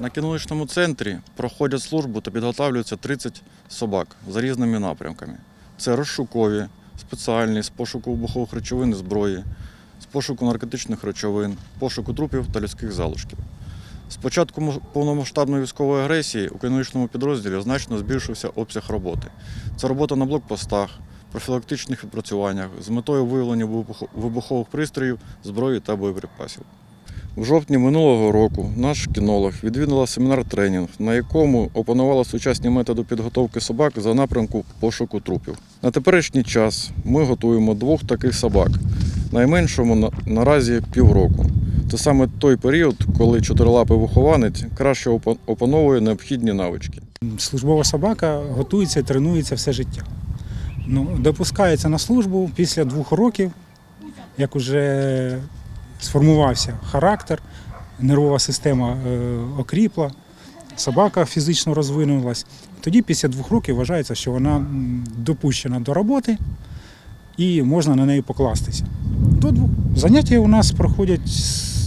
На кінологічному центрі проходять службу та підготовлюються 30 собак за різними напрямками. Це розшукові, спеціальні з пошуку вибухових речовин і зброї, з пошуку наркотичних речовин, пошуку трупів та людських залишків. З початку повномасштабної військової агресії у кінологічному підрозділі значно збільшився обсяг роботи. Це робота на блокпостах, профілактичних відпрацюваннях з метою виявлення вибухових пристроїв, зброї та боєприпасів. У жовтні минулого року наш кінолог відвідала семінар-тренінг, на якому опанувала сучасні методи підготовки собак за напрямку пошуку трупів. На теперішній час ми готуємо двох таких собак, найменшому наразі півроку. Це саме той період, коли чотирилапий вихованець краще опановує необхідні навички. Службова собака готується і тренується все життя. Ну, допускається на службу після двох років, як вже сформувався характер, нервова система е, окріпла, собака фізично розвинулась. Тоді після двох років вважається, що вона допущена до роботи і можна на неї покластися. До двох. Заняття у нас проходять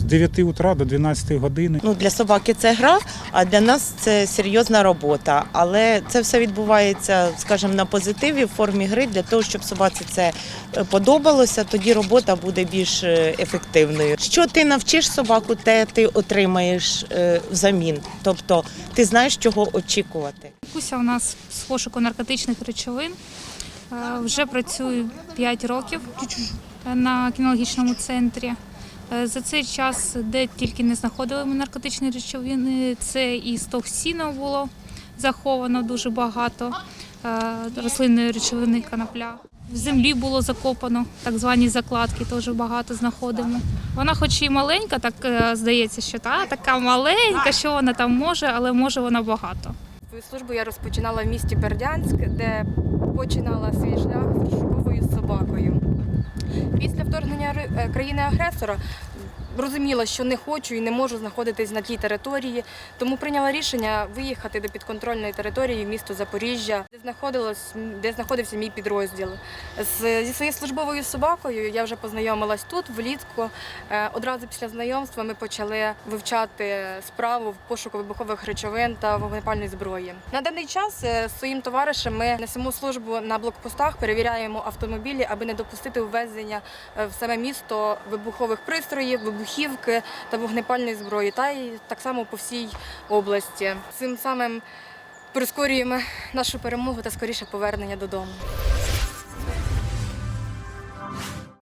9 утра до 12 години. Ну, для собаки це гра, а для нас це серйозна робота. Але це все відбувається, скажімо, на позитиві в формі гри для того, щоб собаці це е, подобалося. Тоді робота буде більш е, ефективною. Що ти навчиш собаку, те ти отримаєш е, взамін. Тобто ти знаєш, чого очікувати. Куся у нас з пошуку наркотичних речовин. Вже працюю 5 років на кінологічному центрі. Е, За цей час, де тільки не знаходили ми наркотичні речовини, це і стоксіну було заховано дуже багато е, рослинної речовини конопля. В землі було закопано, так звані закладки теж багато знаходимо. Вона, хоч і маленька, так е, здається, що та така маленька, що вона там може, але може вона багато. Свою службу я розпочинала в місті Бердянськ, де починала свій шлях з собакою. Після вторгнення країни-агресора розуміла, що не хочу і не можу знаходитись на тій території, тому прийняла рішення виїхати до підконтрольної території в місто Запоріжжя, де знаходилось, де знаходився мій підрозділ. З, зі своєю службовою собакою я вже познайомилась тут влітку. Е, Одразу після знайомства ми почали вивчати справу в пошуку вибухових речовин та вогнепальної зброї. На даний час е, з своїм товаришем ми несемо службу на блокпостах, перевіряємо автомобілі, аби не допустити ввезення е, в саме місто вибухових пристроїв, вибухівки та вогнепальної зброї, та й так само по всій області. Цим самим прискорюємо нашу перемогу та скоріше повернення додому.